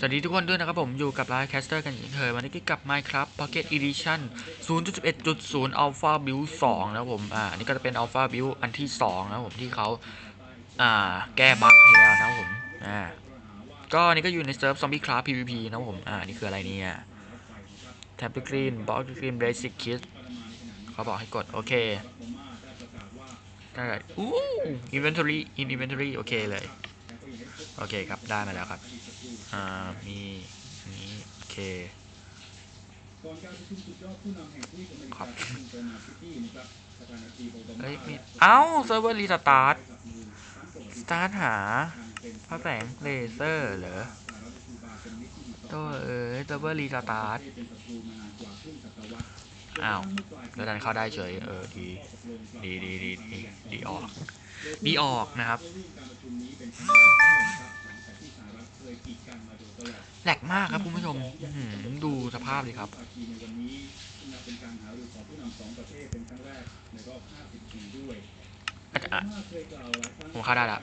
สวัสดีทุกคนด้วยนะครับผมอยู่กับไลฟ์แคสเตอร์กันอีกเคยวันนี้ก็กลับ Minecraft Pocket Edition 0.11.0 Alpha Build 2 นะครับผมอ่านี่ก็จะเป็น Alpha Build อันที่ 2 นะครับผมที่เขาอ่าแก้บั๊กให้แล้วนะครับผมอ่าก็นี่ก็อยู่ในเซิร์ฟ Zombie Craft PVP นะครับผมอ่านี่คืออะไรเนี่ย Tap to Green Box to Green Basic Kit เขาบอกให้กด โอเคได้อู้ Inventory in Inventory โอเคเลย โอเคครับ ได้มาแล้วครับ อ่ามีนี้โอเคครับเฮ้ยมีเอ้าเซิร์ฟเวอร์รีสตาร์ทสตาร์ทหาพระแสงเลเซอร์เหรอตัวเออเซิร์ฟเวอร์รีสตาร์ทอ้าวแล้วดันเข้าได้เฉยเออดีดีดีดีดีดีออก ดีออกนะครับ แหลกมากครับคุณผู้ชมอื้อหือดูสภาพเลยครับอะผมเข้าได้ละ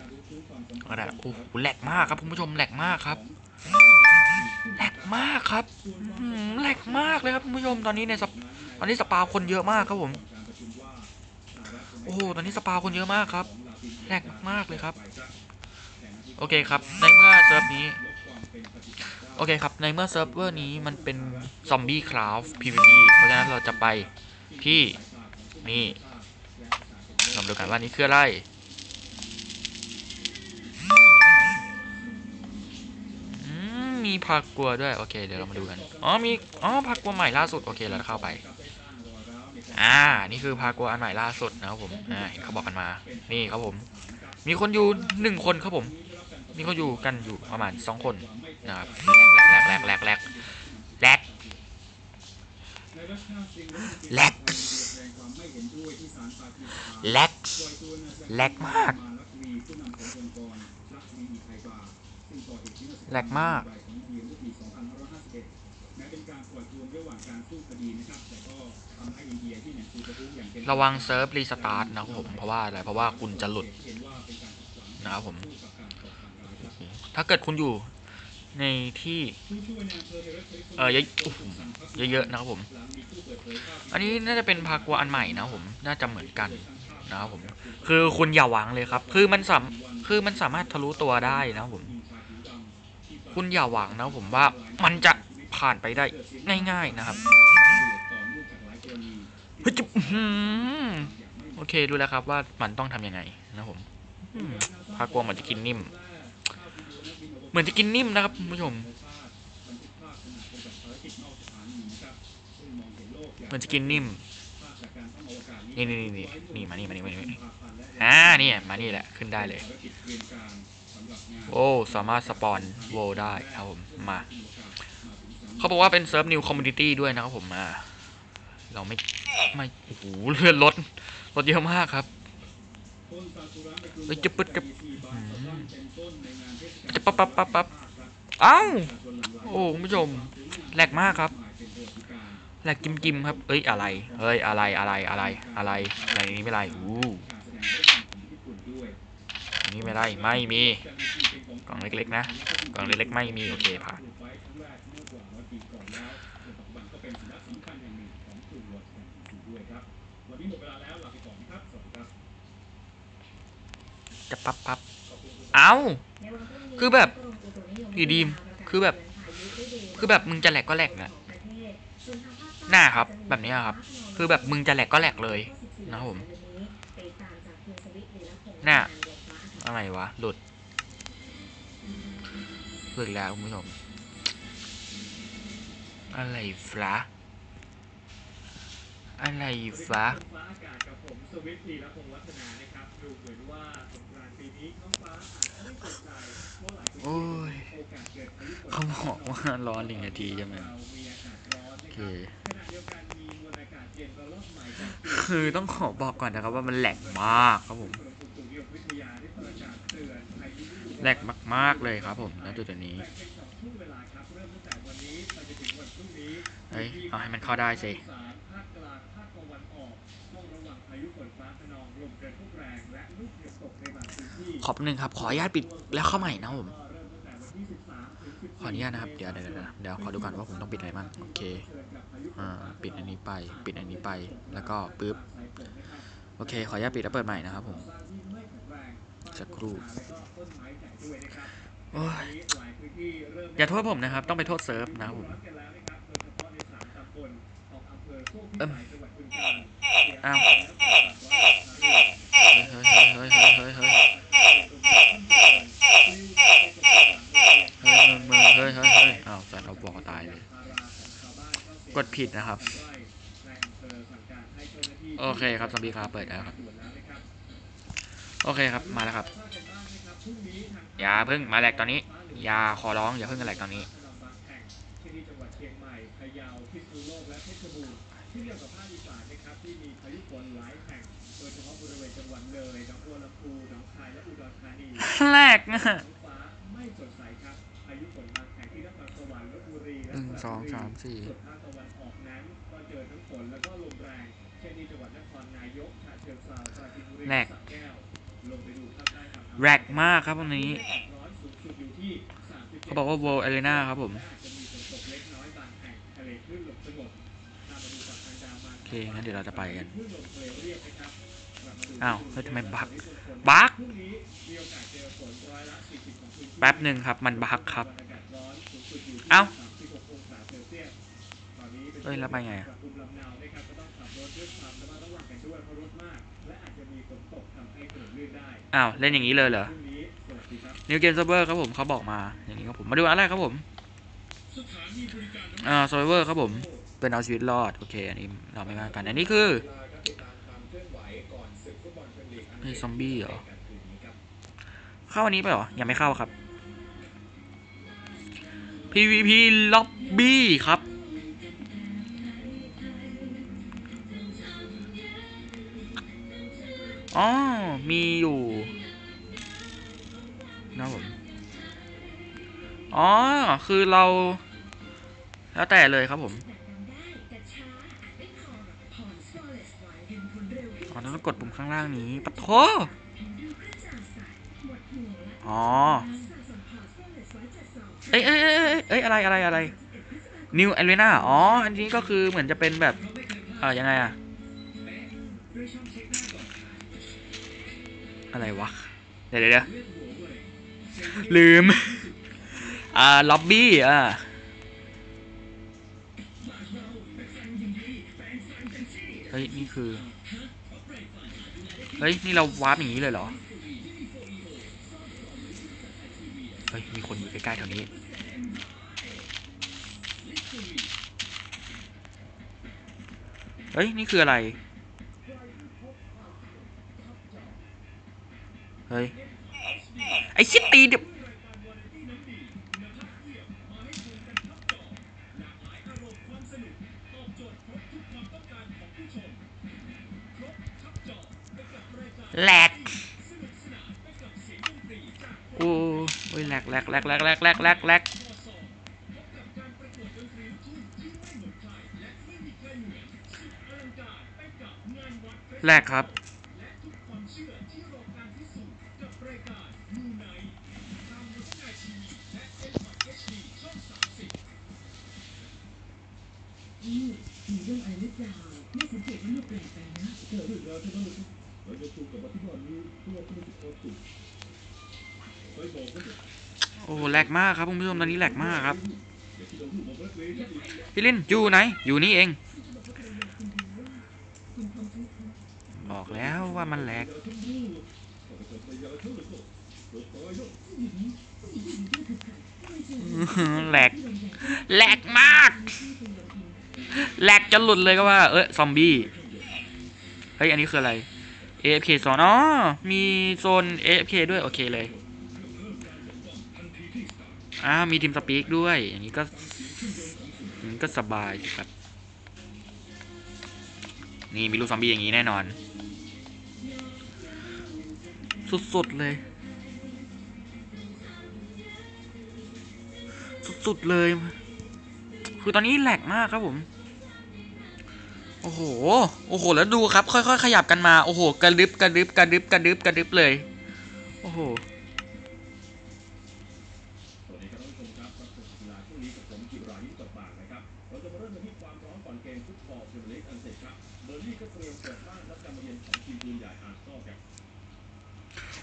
ผมเข้าได้ละโอ้โหแหลกมากครับคุณผู้ชมแหลกมากครับแหลกมากครับอื้อหือแหลกมากเลยครับคุณผู้ชมตอนนี้ในสปตอนนี้สปาคนเยอะมากครับผมโอ้โหตอนนี้สปาคนเยอะมากครับแหลกมากๆเลยครับ โอเคครับ ในเมื่อเซิร์ฟนี้ โอเคครับ ในเมื่อเซิร์ฟเวอร์นี้มันเป็นซอมบี้คราฟ PVP เพราะฉะนั้นเราจะไปที่นี่ลองดูกันว่านี่คืออะไรอืมมีพากัวด้วย โอเค เดี๋ยวเรามาดูกัน อ๋อ มี อ๋อพากัวใหม่ล่าสุด โอเค เราเข้าไป อ่า นี่คือพากัวอันใหม่ล่าสุดนะครับผม อ่า เห็นเขาบอกกันมา นี่ครับผม มีคนอยู่หนึ่งคนครับผม มีคนอยู่กันอยู่ประมาณสองคนนะครับแลกแลกแลกแลกแลกแลกแลกแลกมากแลกมากระวังเซิร์ฟรีสตาร์ทนะครับผมเพราะว่าอะไรเพราะว่าคุณจะหลุดนะครับผม ถ้าเกิดคุณอยู่ในที่ เออเยอะเยอะๆนะครับผม อันนี้น่าจะเป็นพากัวอันใหม่นะผม น่าจะเหมือนกันนะครับผม คือคุณอย่าหวังเลยครับ คือมันสามคือมันสามารถทะลุตัวได้นะครับผม คุณอย่าหวังนะผมว่ามันจะผ่านไปได้ง่าย ๆนะครับเฮ้ยโอเคดูแล้วครับว่ามันต้องทำยังไงนะผมพากัวมือนจะกินนิ่ม มือนจะกินนิ่มนะครับคุณผู้ชมเหมือนจะกินนิ่มนี่นี่นี่นี่นี่มานี่มานี่มานี่อ่านี่มานี่แหละขึ้นได้เลยโอ้สามารถสปอนโวได้ครับผมมาเขาบอกว่าเป็นเซิร์ฟนิวคอมมูนิตี้ด้วยนะครับผมมาเราไม่ไม่โอ้โหเลื่อนรถรถเยอะมากครับเฮ้ยจะปึ๊ดจะ จะปั๊บปั๊บปั๊บปั๊บเอ้าโอ้คุณผู้ชมแหลกมากครับแหลกกิมกิมครับ เอ้ยอะไร เฮ้ยอะไรอะไรอะไรอะไรอะไรนี้ไม่ไรอู้นนี้ไม่ไรไม่มี กล่องเล็กๆนะ กล่องเล็กๆไม่มีโอเคผ่านจะปั๊บปั๊บเอ้า คือแบบอยู่ดีคือแบบ คือแบบมึงจะแหลกก็แหลกนะหน้าครับ แบบนี้ครับ คือแบบมึงจะแหลกก็แหลกเลยนะผมหน้าอะไรวะ หลุดหลุดแล้วคุณผู้ชมอะไรฟ้าอะไรฟ้าฟ้าอากาศกับผมสวิตลีและ อะไรฟ้าโอ้ยเขาบอกว่าร้อนหนึ่งนาทีใช่ไหมโอเคคือต้องขอบอกก่อนนะครับว่ามันแหลกมากครับผมแหลกมาก ๆ เลยครับผมณจุดนี้เฮ้ย เอาให้มันเข้าได้สิ ขอบหนึ่งครับ ขออนุญาตปิดแล้วเข้าใหม่นะผม ขออนุญาตนะครับเดี๋ยวเดี๋ยวเดี๋ยวเดี๋ยวขอดูก่อนว่าผมต้องปิดอะไรบ้าง โอเค อ่า ปิดอันนี้ไป ปิดอันนี้ไป แล้วก็ปึ๊บ โอเค ขออนุญาตปิดแล้วเปิดใหม่นะครับผมสักครู่โอ้ยอย่าโทษผมนะครับ ต้องไปโทษเซิร์ฟนะครับผม เอิ่มอ้าวเฮ้ยเฮ้ยเฮ้ยเฮ้ยเฮ้ยเฮ้ยเฮ้ยเฮ้ยเฮ้ยเฮ้ยอ้าวสัตว์เอาบอกตายเลย กดผิดนะครับ โอเคครับซอมบี้ครับเปิดแล้วครับ โอเคครับมาแล้วครับ อย่าเพิ่งมาแหลกตอนนี้ อย่าขอร้องอย่าเพิ่งกันแหลกตอนนี้ เดียวกับภาคอีสานนะครับที่มีพายุฝนหลายแห่งโดยเฉพาะบริเวณจังหวัดเลยหนองบัวลำพูหนองคายและอุดรธานีแหลกนะท้องฟ้าไม่สดใสครับพายุฝนบางแห่งที่นครสวรรค์ลบบุรีและหนึ่งระสองบุรีสามสี่ส่วนภาคตะวันออกนั้นก็เจอทั้งฝนแล้วก็ลมแรงเช่นที่จังหวัดนครนายกฉะเชิงเทราปราจีนบุรีแหลกสระแก้วลงไปดูภาคใต้ฝั่งแหลกมากครับวันนี้ร้อนสูงสุดอยู่ที่37เขาบอกว่า World Arena ครับผมและอาจจะมีฝนตกเล็กน้อยบางแห่งทะเลคลื่นลมสง โอเคงั้นเดี๋ยวเราจะไปกันอ้าวแล้วทำไมบักบักแป๊บหนึ่งครับ มันบักครับอ้าวเอ้ยแล้วไปไงอ้าวเล่นอย่างนี้เลยเหรอนิวเกมเซิร์ฟเวอร์ครับผมเขาบอกมาอย่างนี้ครับผมมาดูอันแรกครับผมอ่าเซิร์ฟเวอร์ครับผม เป็นเอาชีวิตรอด โอเค อันนี้เราไม่ว่ากัน อันนี้คือเฮ้ยซอมบี้เหรอ เข้าอันนี้ไปเหรอ ยังไม่เข้าครับ PVP Lobby ครับ อ๋อ มีอยู่นะครับผม อ๋อ คือเรา แล้วแต่เลยครับผม อ๋อต้องกดปุ่มข้างล่างนี้ปะโถอ๋อเอ้ยเอ้ยเอ้ยเอ้ยเอ้ยอะไรอะไรอะไร New Arena อ๋อ อันนี้ก็คือเหมือนจะเป็นแบบเอ่อยังไงอะอะไรวะเดี๋ยวเดี๋ยวเดี๋ยวลืม อ่า ล็อบบี้ อ่า เฮ้ย นี่คือ เฮ้ย นี่เราวาร์ปอย่างนี้เลยเหรอ เฮ้ย มีคนอยู่ใกล้ๆแถวนี้ เฮ้ย นี่คืออะไร เฮ้ย ไอ้ชิตตีเดี๋ยว แหลกโอ้โอ้ยแหลกแหลกแหลกแหลกแหลกแหลกแหลกแหลกแหลกครับ มีเรื่องอะไรหรือเปล่าแม่สังเกตว่าลูกแปลกไปนะเจอเรื่องแล้วใช่ไหม เราจะคุยกับที่วันนี้เพื่อที่จะโอติไปบอกว่าโอ้แหลกมากครับคุณผู้ชมตอนนี้แหลกมากครับพี่ลินอยู่ไหน อยู่นี่เอง บอกแล้วว่ามันแหลกแหลกแหลกมากแหลกจะหลุดเลยก็ว่า เอ้ยซอมบี้ เฮ้ย อันนี้คืออะไร AFK โซนอ๋อมีโซน AFK ด้วย โอเคเลยอ้าวมีทีมสปีกด้วย อย่างนี้ก็อย่างนี้ก็สบายครับ นี่มีลูกซอมบี้อย่างนี้แน่นอน สุด ๆ เลย สุด ๆ เลย คือตอนนี้แหลกมากครับผม โอ้โห โอ้โห แล้วดูครับ ค่อยๆ ขยับกันมา โอ้โห กระดึบกระดึบกระดึบกระดึบกระดึบเลย โอ้โหสวัสดีคงนี้กับผมจิรายุทธปากนะครับเราจะมาเริ่มกันที่ความร้อนก่อนเกมฟุตบอลพรีเมียร์ลีกอังกฤษครับเบอร์ลี่ก็เตรียมเปิดบ้านรับการมาเยือนของทีมปืนใหญ่อาร์เซนอลครับ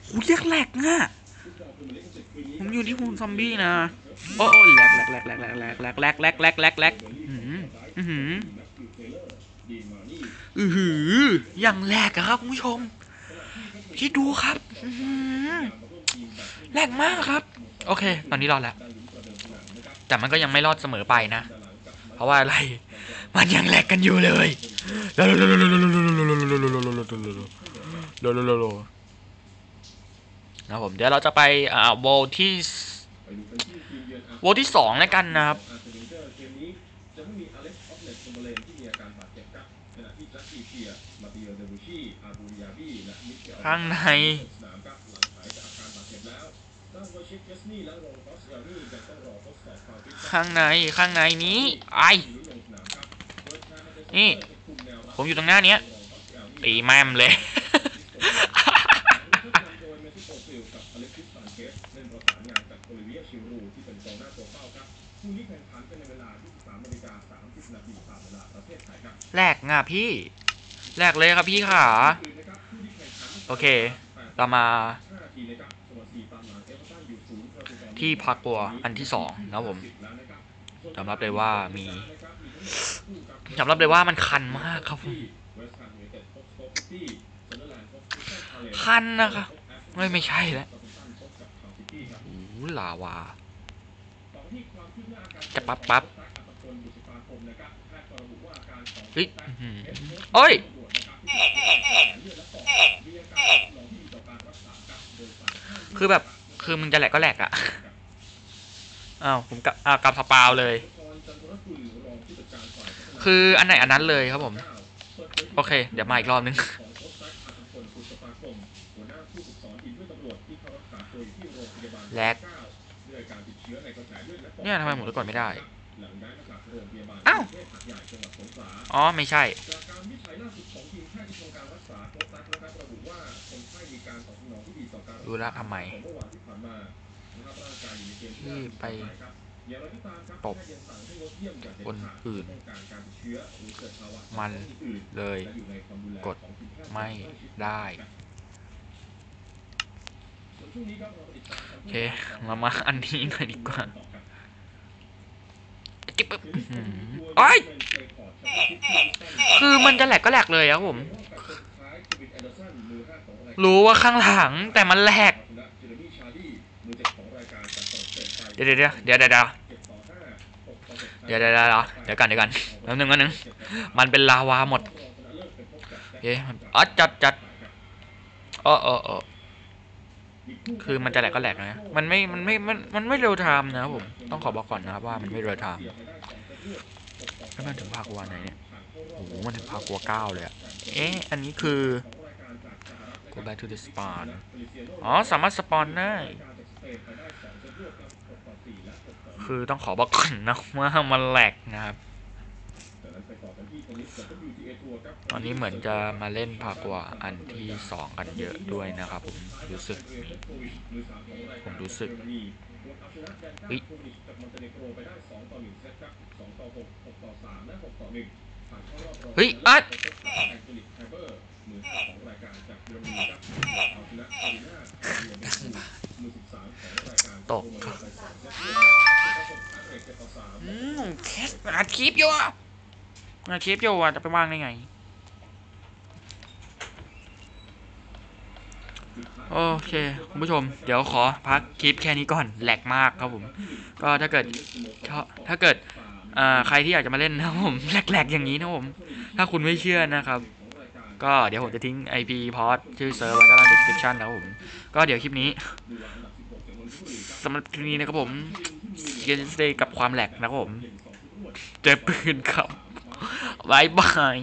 หูยแหลกอะฟุตบอลพรีเมียร์ลีกอังกฤษคืนนี้ผมอยู่ที่วงซอมบี้นะ โอ้โอ้แหลกแหลกแหลกแหลกแหลกแหลกแหลกแหลกแหลกแหลกแหลกแหลกอื้อหืออื้อหือแม็ อือหืออย่างแหลกอะครับคุณผู้ชมที่ดูครับอือหือแหลกมากครับ โอเค ตอนนี้รอดแล้ว แต่มันก็ยังไม่รอดเสมอไปนะ เพราะว่าอะไร มันยังแหลกกันอยู่เลยนะผมเดี๋ยวเราจะไปอ่าโวลที่ไปดูกันที่ทีมเยือนอาร์เซนอลโวลที่สองแล้วกันนะครับ ข้างในข้างในข้างในนี้ไอนี่ ผมอยู่ตรงหน้าเนี้ยตีแม่มเลยแลกง่ะพี่แลกเลยครับพี่ขา โอเค เรามาที่พักตัวอันที่สองนะผมยอมรับเลยว่ามียอมรับเลยว่ามันคันมากครับผมคันนะครับไม่ไม่ใช่แล้วโอ้ลาวาจะปั๊บปั๊บเฮ้ยโอ้ย คือแบบ คือมึงจะแหลกก็แหลกอะอ้าวผมกับอ่ากับสปาวเลย คืออันไหนอันนั้นเลยครับผม โอเค เดี๋ยวมาอีกรอบนึงแลกเนี่ยทำไมหมุนก่อนไม่ได้ อ้าว อ๋อ ไม่ใช่ ธุระทำไม ที่ไปตบคนอื่น มันเลยกดไม่ได้โอเค มามาอันนี้หน่อยดีกว่าจิ๊บโอ้ยคือมันจะแหลกก็แหลกเลยครับผม รู้ว่าข้างหลังแต่มันแหลกเดี๋ยวเดี๋ยวเดี๋ยวเดี๋ยวเดี๋ยวเดี๋ยวเดี๋ยวเดี๋ยวกันเดี๋ยวกันแป๊บนึงแป๊บนึงมันเป็นลาวาหมดเอ๊ะมันอ๋อจัดจัดเออเออเออคือมันจะแหลกก็แหลกนะ มันไม่ มันไม่ มัน มันไม่เร็วไทม์นะครับผม ต้องขอบอกก่อนนะครับว่ามันไม่เร็วไทม์แล้วมันถึงภาควันไหนเนี่ย หมันถึงภาควัวเก้าเลยอะเอ๊ะ อันนี้คือ go back to the spawn อ๋อ สามารถสปอนได้ คือต้องขอบอกก่อนนะว่ามันแหลกนะครับ ตอนนี้เหมือนจะมาเล่นพากวาอันที่สองกันเยอะด้วยนะครับผม รู้สึก ผมรู้สึกเฮ้ย เฮ้ยอัดตกครับอืมแคสอัดคลิปอยู่อะอัดคลิปอยู่อะจะไปว่างได้ไงโอเคคุณผู้ชม เดี๋ยวขอพักคลิปแค่นี้ก่อนแหลกมากครับผม ก็ถ้าเกิดชอบถ้าเกิด ใครที่อยากจะมาเล่นนะผมแหลกๆอย่างนี้นะผม ถ้าคุณไม่เชื่อนะครับ ก็เดี๋ยวผมจะทิ้ง IP port ชื่อเซิร์ฟไว้ด้านล่าง description นะครับผม ก็เดี๋ยวคลิปนี้สำหรับคลิปนี้นะครับผมเกมสเตย์กับความแหลกนะครับผม เจ็บปืนครับบายบาย